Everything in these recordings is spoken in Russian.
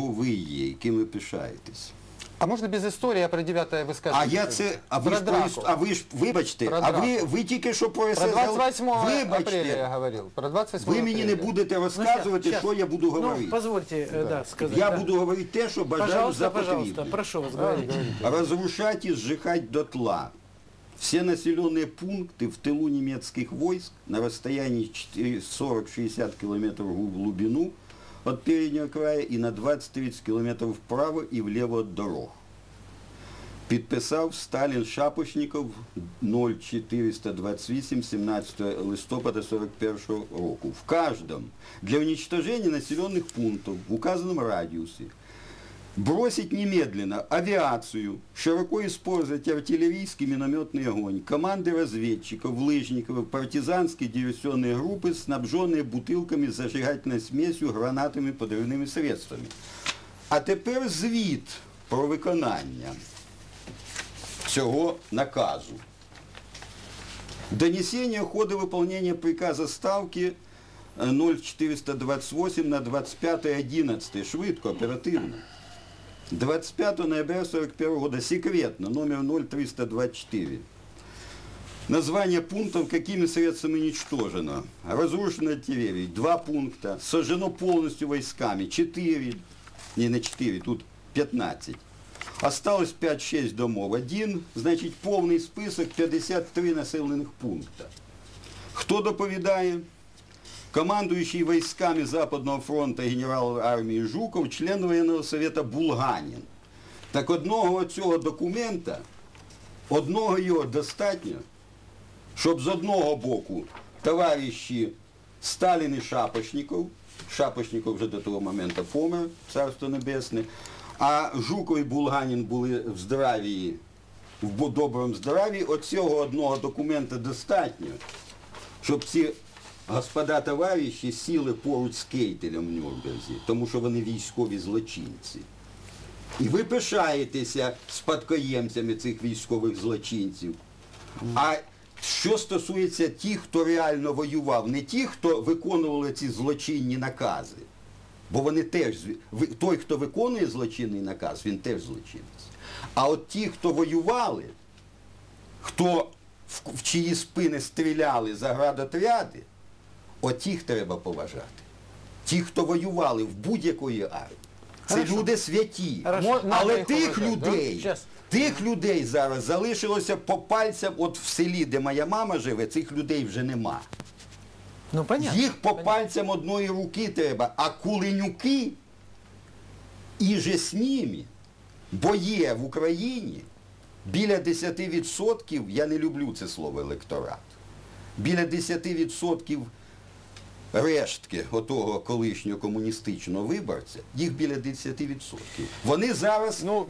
ви є, яким ви пишаєтесь. А можно без истории, а про 9 вы скажете? А я це, а ви Про ж про драку. іс- а ви ж вибачте, Про а ви, драку. ви тільки що про СС Про 28 апреля я вибачте, говорил. Про 28 ви мені не апреля. будете Ну, розказувати, щас, що я буду Ну, говорити. позвольте, э, да, сказать. Я да. буду говорити те, що бажаю Пожалуйста, за пожалуйста, потрібне. прошу вас, Говори, говорите. говорите. Разрушать и сжигать дотла все населенные пункты в тылу немецких войск на расстоянии 40-60 километров в глубину от переднего края и на 20-30 километров вправо и влево от дорог. Підписав Сталін Шапошников 0428 17 листопада 41 року. В каждом для уничтожения населенных пунктов в указанном радиусе бросить немедленно авиацию, широко использовать артиллерийский минометный огонь, команды разведчиков, лыжников, партизанские диверсионные группы, снабженные бутылками с зажигательной смесью, гранатами, подрывными средствами. А тепер звіт про виконання цього наказу. Донесение хода выполнения приказа Ставки е, 0428 на 25.11. Швидко, оперативно. 25 ноября 41 года. Секретно. Номер 0324. Название пунктов, какими средствами уничтожено. Разрушена артиллерия. Два пункта. Сожжено полностью войсками. Четыре. Не на 4, тут 15. Осталось 5-6 домов. Один, значить, повний список 53 населених пункта. Хто доповідає? Командуючий військами Западного фронту генерал армії Жуков, член воєнного совета Булганін. Так одного цього документа, одного його достатньо, щоб з одного боку товариші Сталін і Шапошников, Шапошников вже до того моменту помер, царство небесне, а Жуков і Булганін були в здравії, в доброму здраві, оцього одного документа достатньо, щоб ці господа товариші сіли поруч з Кейтелем в Нюрнберзі, тому що вони військові злочинці. І ви пишаєтеся спадкоємцями цих військових злочинців. А що стосується тих, хто реально воював, не ті, хто виконували ці злочинні накази, бо вони теж, той, хто виконує злочинний наказ, він теж злочинець. А от ті, хто воювали, хто в, в чиї спини стріляли заградотряди, от їх треба поважати. Ті, хто воювали в будь-якої армії. Це Хорошо. люди святі. Хорошо. Надо Але їх тих людей, Щас. тих людей зараз залишилося по пальцям, от в селі, де моя мама живе, цих людей вже нема. Ну, понятно. Їх по пальцям одної руки треба, а куленюки і же з ними, бо є в Україні біля 10%, я не люблю це слово електорат, біля 10% рештки отого колишнього комуністичного виборця, їх біля 10%. Вони зараз, Ну,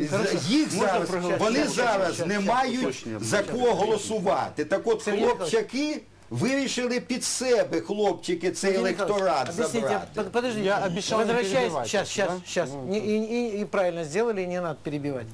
їх зараз, вони зараз не мають за кого голосувати. Так от хлопчаки вирішили під себе, хлопчики, цей електорат забрати. под- Я обещал не возвращаясь, перебивать сейчас, сейчас, да? сейчас, Ну, и, и- и правильно сделали, и не надо перебивать.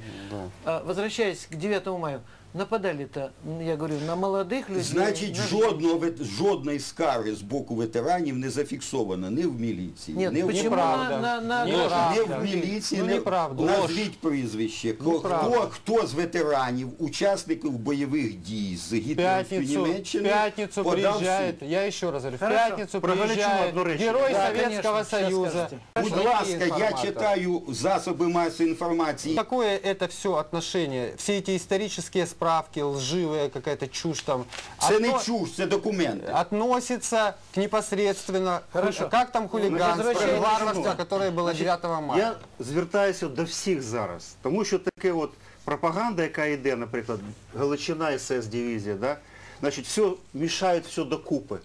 А, возвращаясь к 9 мая, нападали-то, м, я говорю, на молодых людей. Значить, на жодного, вет- жодної скарги з боку ветеранів не зафіксовано ні в міліції, Нет, ні в почему Неправда. на, на, на, Не Ні, правда. не в міліції, Ну, не неправда. назвіть прізвище. Хто, Неправда. хто, хто з ветеранів, учасників бойових дій з гітлерівської пятницу, в Німеччини пятницу подав в приезжает, суд? я еще раз говорю, в Хорошо. пятницу Про Галичину приезжает одну речь. герой Да, Советского конечно, сейчас Союза. скажете. Будь Такие ласка, я информаторы. читаю засоби масової інформації. Какое это все отношение, все эти исторические справки, лживая какая-то чушь там, Це не отно- чуш, це документи. относится к непосредственно, Хорошо. как там хулиганство, возвращаемся варварство, к чему? которое было 9 мая. Я звертаюся до всіх зараз, тому що таке от пропаганда, яка йде, наприклад, Галичина СС дивізія, да? значить, все мішають все докупи.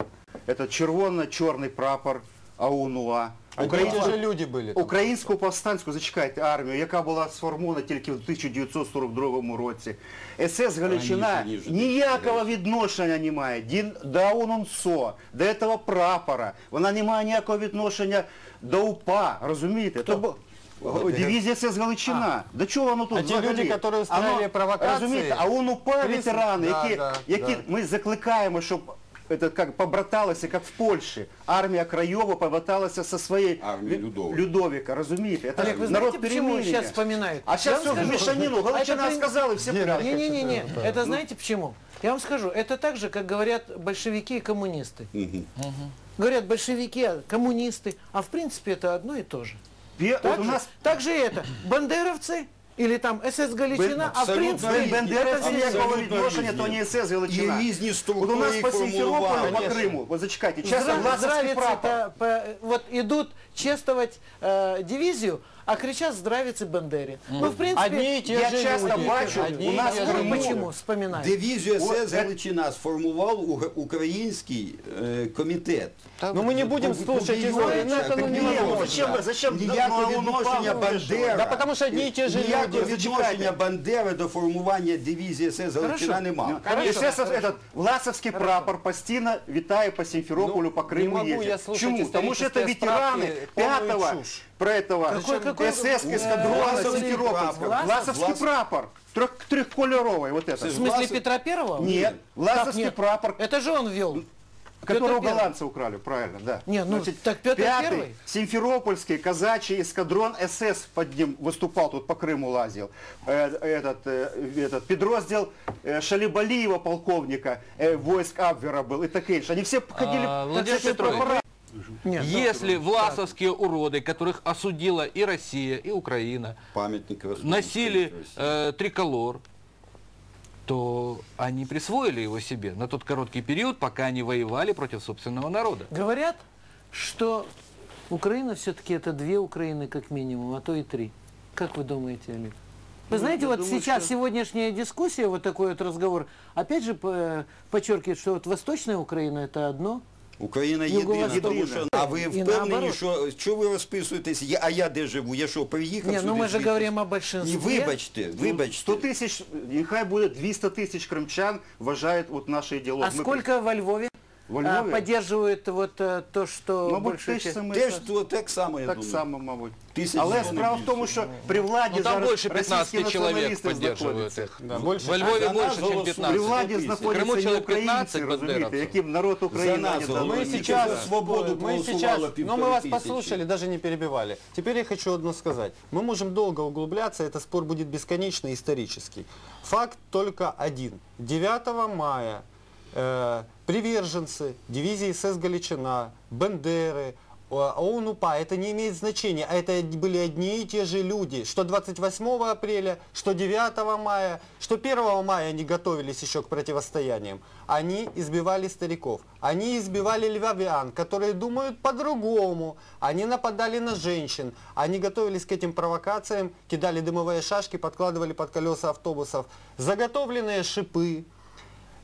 Це червоно-чорний прапор АУНУА. Эти же люди там. Українську повстанську, зачекайте, армію, яка була сформована тільки в 1942 році. СС Галичина Раніше, ніж ніякого відношення не має Дін- до АУНСО, до цього прапора. Вона не має ніякого відношення до УПА, розумієте? Тобто, Дивізія СС Галичина. До чого воно тут А ті взагалі? люди, які Оно, провокації, Розумієте, а ОНУПА Крис- ветерани, Да, які, да, які да. ми закликаємо, щоб это как побраталася, как в Польше. Армия Краева побраталася со Лю- Людовика. Людовика, разумеете? Это Олег, вы народ знаете, почему перемены. сейчас вспоминают? А сейчас все в скажу. мешанину. Галичина это при- сказала, и все пляшут. Не-не-не, это знаете почему? Я вам скажу, это так же, как говорят большевики и коммунисты. Мгм. Говорят большевики, а коммунисты, а в принципе это одно и то же. Пе- Так, же, нас так же и это. Бандеровцы или там СС Галичина, а в абсолютно принципе... різні. Бендеровці Абсолютно ніякого різні. відношення, то не СС Галичина. І різні Вот у структури нас по Симферополю, по формулювання. Крыму, вот зачекайте, часто Здра- власовский здравицы прапор. это по- вот идут чествовать э, дивизию, а кричат здравицы Бандере. Ну, в принципе, Одни и те я же часто люди. бачу, Одни у и нас те в же вот Криму- люди. почему вспоминают. Дивізію От СС це- Галичина сформував уг- український е, комітет. Ну мы не будем слушать Кубиёвича, историю, ну, это ну, Кубиёвича. невозможно. Зачем, зачем Ніякого на- на Луну відношення Павлу Бандера. вішали? Да потому что одни и те же Ніякого люди. відношення Зачекайте. Бандери до формування дивізії СС Галичина Хорошо. немає. Хорошо, Естественно, этот власовский прапор постійно вітає по Симферополю, Ну, по не Крыму могу ездит. я слушать Почему? Потому что это исторические ветераны справки, полную пятого чушь. Про этого Какой- какой- СС эскадрона прапор. Власовский Влас- прапор. Трех, трехкольоровый вот это. В смысле Власов- Петра Первого? Нет, власовский нет? прапор, Это же он вел. которого Петр Первый. голландцы украли, правильно, да. Не, ну, так Петр пятый, Первый. Симферопольский казачий эскадрон СС под ним выступал, тут по Крыму лазил. Э, этот, э, этот подроздел э, Шалибалиева, полковника, э, войск Абвера был и такие же. Они все ходили... А, так Владимир Петрович. Нет, ну, Если власовские уроды, которых осудила и Россия, и Украина, Пам'ятник Ростовської носили Росії. э, триколор, то они присвоили его себе на тот короткий период, пока они воевали против собственного народа. Говорят, что Украина все-таки это две Украины как минимум, а то и три. Как вы думаете, Олег? Вы знаете, я вот думаю, сейчас что- сегодняшняя дискуссия, вот такой вот разговор, опять же по- подчеркивает, что вот Восточная Украина это одно, Україна єдина, Юго-Восток. тому що а ви І впевнені, наоборот. що що ви розписуєтесь? Я, а я де живу? Я що, приїхав Не, сюди? ну мы же звідти? говорим о Ні, большинстве. вибачте, вибачте. 100 тысяч, нехай будет 200 тысяч крымчан уважают вот наши идеологии. А сколько во Львове, Во а, Львове? поддерживают вот а, то, что Мабуть, большая теж часть- саме, Теж то, так само, я так думаю. само, мабуть. Тисяч Але зони справа в більше. тому, що при владі Ну там зараз больше російські 15 человек націоналісти поддерживают знаходяться. их. Да, больше. Во Львове За нас больше, чем голосуют. 15. При владі тисяч. знаходяться Криму не чоловік українці, 15 розумієте, бандеровців. яким народ За України нас не дав. голосують. Мы Тільки сейчас, за свободу мы проголосувало сейчас, но півтори мы вас тисячі. послушали, даже не перебивали. Теперь я хочу одно сказать. Мы можем долго углубляться, этот спор будет бесконечный, исторический. Факт только один. 9 мая э, приверженцы дивизии СС Галичина, Бендеры, ОУН-УПА, это не имеет значения, а это были одни и те же люди, что 28 апреля, что 9 мая, что 1 мая они готовились еще к противостояниям. Они избивали стариков, они избивали львовян, которые думают по-другому, они нападали на женщин, они готовились к этим провокациям, кидали дымовые шашки, подкладывали под колеса автобусов, заготовленные шипы,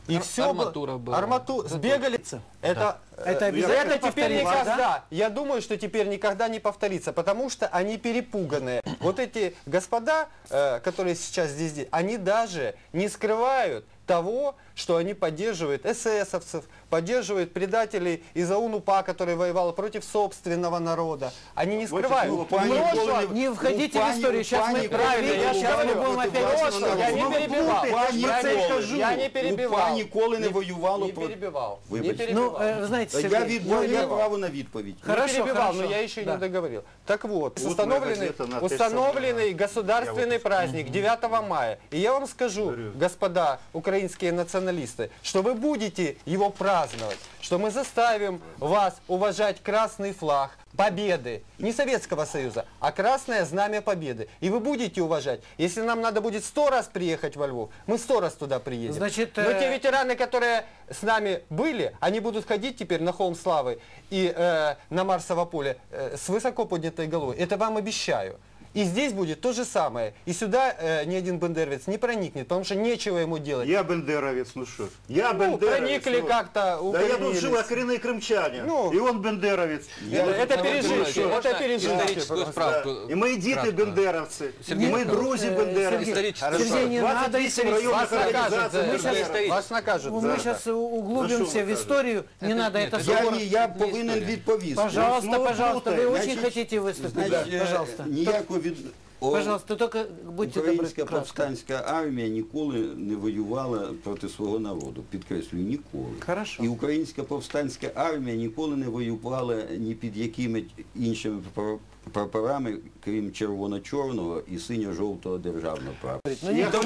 и Ар- все арматура была. Армату... Сбегали. Это, Это э, это теперь никогда. да? Я думаю, что теперь никогда не повторится, потому что они перепуганные. Вот эти господа, э, которые сейчас здесь, они даже не скрывают того, что они поддерживают эсэсовцев, поддерживают предателей из АУН-УПА, который воевал против собственного народа. Они не скрывают. ну, пани В Николаевна, прошлом- Не входите Ну, в пани- историю, сейчас пани мы Правильно, я сейчас говорю, мы будем проти опять... власного Прошлом я не народу. перебивал. Пані Я не- Ніколи, Я не перебивал. УПА ніколи не воювало Не проти... перебивал. Не Вибачте. перебивал. Ну, э, знаете, Я Сергей, від ну, я ну, право на відповідь. Хорошо, не перебивал, хорошо. но я еще Да. не договорил. Так вот, Вот установленный, моя газета на те же установленный государственный праздник 9 мая. И я вам скажу, господа украинские националисты, что вы будете его праздновать, что мы заставим вас уважать красный флаг победы, не Советского Союза, а красное знамя победы. И вы будете уважать. Если нам надо будет сто раз приехать во Львов, мы сто раз туда приедем. Значит, Но э, те ветераны, которые с нами были, они будут ходить теперь на холм славы и э, на Марсово поле э, с высоко поднятой головой. Это вам обещаю. И здесь будет то же самое. И сюда э, ни один бендеровец не проникнет, потому что нечего ему делать. Я бендеровец, ну что? Я Ну, бендеровец. проникли ну. как-то, Да я тут укоренились. жил, я коренный крымчанин. Ну. и он бендеровец. Это, это Можно пережитки, это пережитки. Историческую просто. справку. И мои дети Кратко. бендеровцы. Сергей и мои Николаевич, друзья э, бендеровцы. Сергей, Историческую Сергей, не справку. надо 28 исторических районных Вас накажут организаций за Мы это. сейчас- Вас накажут Мы за это. сейчас За углубимся что в вы историю, не Это надо нет, это это Я, скоро. ні- я Є повинен історія. відповісти. Пожалуйста, Ну, пожалуйста, вы плутаете. очень Значит, хотите выступить. Значить, Да, е, пожалуйста. ніякої від... Пожалуйста, только будьте добры, Українська повстанська армія ніколи не воювала проти свого народу. Підкреслюю, ніколи. Хорошо. І українська повстанська армія ніколи не воювала ні під якими іншими пра- прапорами, крім червоно-чорного і синьо-жовтого державного прапора.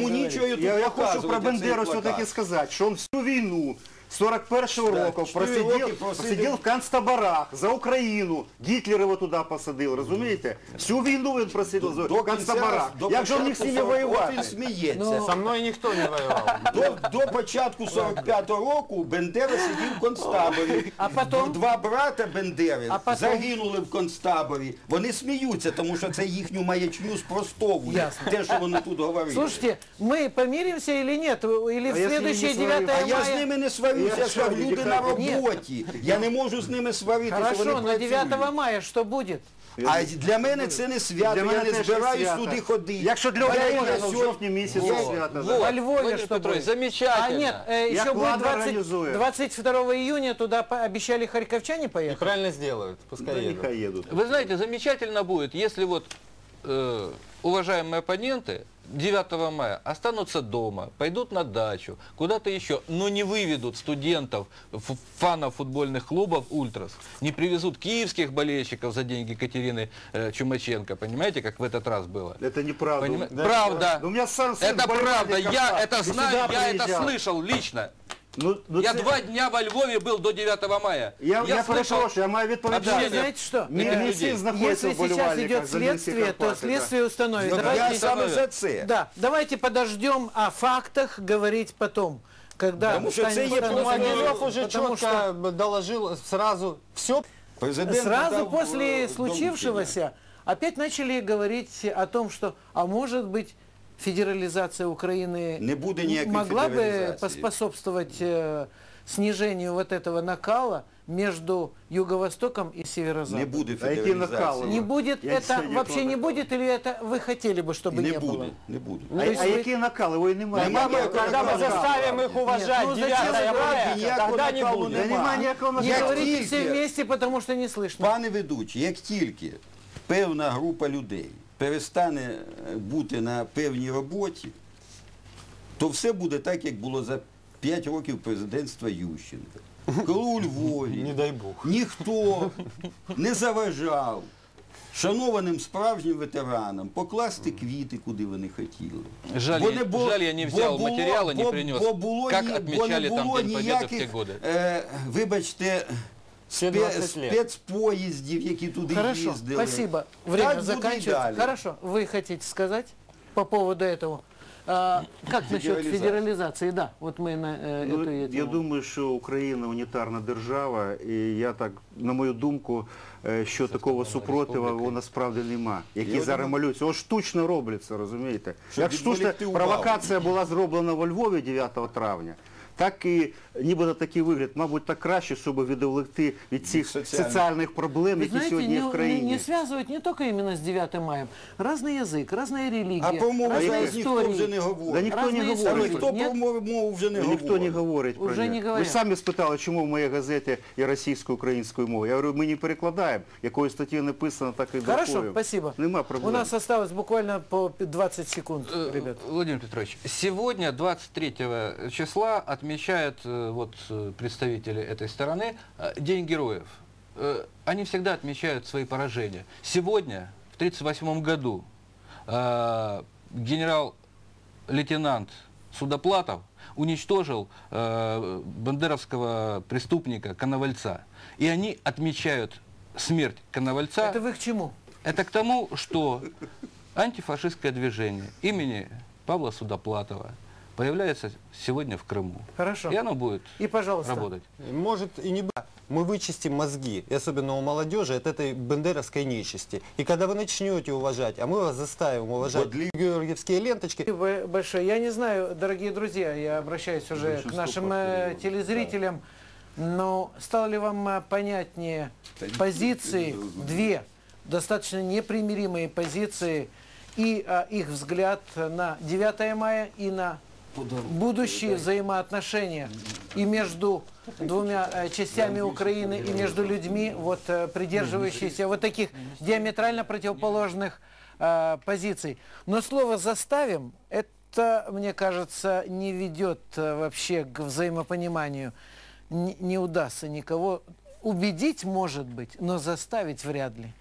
Ну, нічого я Я, я хочу про Бендеру все-таки сказать, что он всю війну 41-го Так, року роки просидів. в концтаборах за Україну. Гітлер його туди посадив, розумієте? Всю війну він просидів за- До в концтаборах. до Як же він міг з початку ними 40 воювати? Він сміється. Ну, Со мной никто не воевал. До, до початку 45-го року Бендера сидів в концтаборі. А потом? Два брата Бендери А потом? загинули в концтаборі. Вони сміються, тому що це їхню маячню спростовує. Ясно. Те, що вони тут говорили. Слушайте, мы помиримся или нет? Или в А если следующее не сварю? 9 а я з мая... ними не Я я що, сказав, люди на індикатор? роботі. Я не можу з ними сваритися, вони Хорошо, но 9 працюють. мая что будет? А для мене це не свято, Для мене я не теж збираюсь свято. туди ходити. Якщо для Я України, на ну, в сьогодні- жовтні місяці Вот, свято. вот. да. Во Львове Владимир что Петрович, будет? замечательно. А нет, э, Я еще будет план 20 организую. 22 июня, туда по- обещали харьковчане И поехать. правильно сделают, Да пускай едут. нехай едут. Вы знаете, замечательно будет, если вот э, уважаемые оппоненты 9 мая останутся дома, пойдут на дачу, куда-то еще, но не выведут студентов, фанов футбольных клубов «Ультрас», не привезут киевских болельщиков за деньги Катерины э, Чумаченко, понимаете, как в этот раз было? Это неправда. Понима- Да, Правда. да. У меня сын, сын Это правда, я это знаю, я это приезжал. слышал лично. Ну, ну, Я це- два дня во Львове был до 9 мая. Я, я, слышал- перепрошую, я маю відповідати. Общение. Знаете что? Мій, Э, мій людей. син знаходиться Если в сейчас болівальниках идет за Мінські следствие, то Карпати, да. следствие установит. Ну, Давайте- я саме за це. Да, давайте подождем о фактах говорить потом. Когда Потому что станет це є установлено. Командиров Командиров уже Потому что четко доложил сразу все. Президент Сразу надав, е, после доручення. случившегося опять начали говорить о том, что, а может быть, федерализация Украины Не буде ніякої могла бы федералізації. поспособствовать э, снижению вот этого накала между Юго-Востоком и Не Северо-Западом. буде А які федералізації. накали? Не будет Я это, нічого вообще не такого. будет, или это вы хотели бы, чтобы не, Не буде, было? не буде. А, То есть а вы- які накали? Ой, немає. Нема ніякого ніякого Когда мы накалу. заставим их уважать ну 9 зачем вы мая, ніякого тогда не накалу будет. Да немає ніякого Не Як накалу. говорите тільки- все вместе, потому что не слышно. Пане ведучий, як тільки певна група людей перестане е, бути на певній роботі, то все буде так, як було за 5 років президентства Ющенка. Коли у Львові Не дай бог. ніхто не заважав шанованим справжнім ветеранам покласти квіти, куди вони хотіли. Жаль, Бо я- не було- жаль, я не бо взял було- материала, не принес. бо було Как ні- бо не там було День Победы в те ніяких, е, вибачте, Все спе- 20 лет. спецпоїздів, які туди Хорошо, їздили. спасибо. Время Так буде і заканчивается. далі. Хорошо, вы хотите сказать по поводу этого? А, как насчет Федерализации. федерализации? Да, вот мы на э, Ну, эту я тему. думаю, що Україна унітарна держава, і я так, на мою думку, е, що такого супротива республіка. у насправді нема, які Я зараз думаю- малюються. О, штучно робляться, розумієте? Щоб Як штучна відволікти увагу. провокація була зроблена во Львові 9 травня, так і нібито такий вигляд, мабуть, так краще, щоб відволікти від цих соціальних. соціальних проблем, Вы які знаете, сьогодні є не, в країні. не, не связывать не только именно с 9 мая. Разный язык, разная религия, А про мову разные зараз ніхто истории. вже не Да говорить. ніхто не Разные Та говорить. історії. ніхто Ні? про мову мову вже не Ніхто не говорить. говорить про Уже неї. не Ви говорять. ж самі спитали, чому в моїй газеті є російською українською мовою. Я говорю, ми не перекладаємо. Якою статті написано, так і Хорошо, друкуємо. спасибо. Нема У проблем. нас осталось буквально по 20 секунд, Э, ребят. Владимир Петрович, сегодня, 23 числа, отмечают э, вот, э, представители этой стороны э, День героев. Они всегда отмечают свои поражения. Сегодня, в 1938 году, генерал-лейтенант Судоплатов уничтожил э, бандеровского преступника Коновальца. И они отмечают смерть Коновальца. Это вы к чему? Это к тому, что антифашистское движение имени Павла Судоплатова появляется сегодня в Крыму. Хорошо. И оно будет И, пожалуйста. работать. Может и не. Мы вычистим мозги, и особенно у молодежи, от этой бендеровской нечисти. И когда вы начнете уважать, а мы вас заставим уважать Бодли- георгиевские ленточки, Спасибо большое. Я не знаю, дорогие друзья, я обращаюсь уже к нашим э, повторилось, телезрителям, но стало ли вам э, понятнее Да позиции, две достаточно непримиримые позиции и э, их взгляд на 9 мая и на будущие взаимоотношения и между двумя э, частями Украины, и между людьми, вот, э, придерживающиеся вот таких диаметрально противоположных э, позиций. Но слово «заставим» это, мне кажется, не ведет э, вообще к взаимопониманию. Не, не удастся никого убедить, может быть, но заставить вряд ли.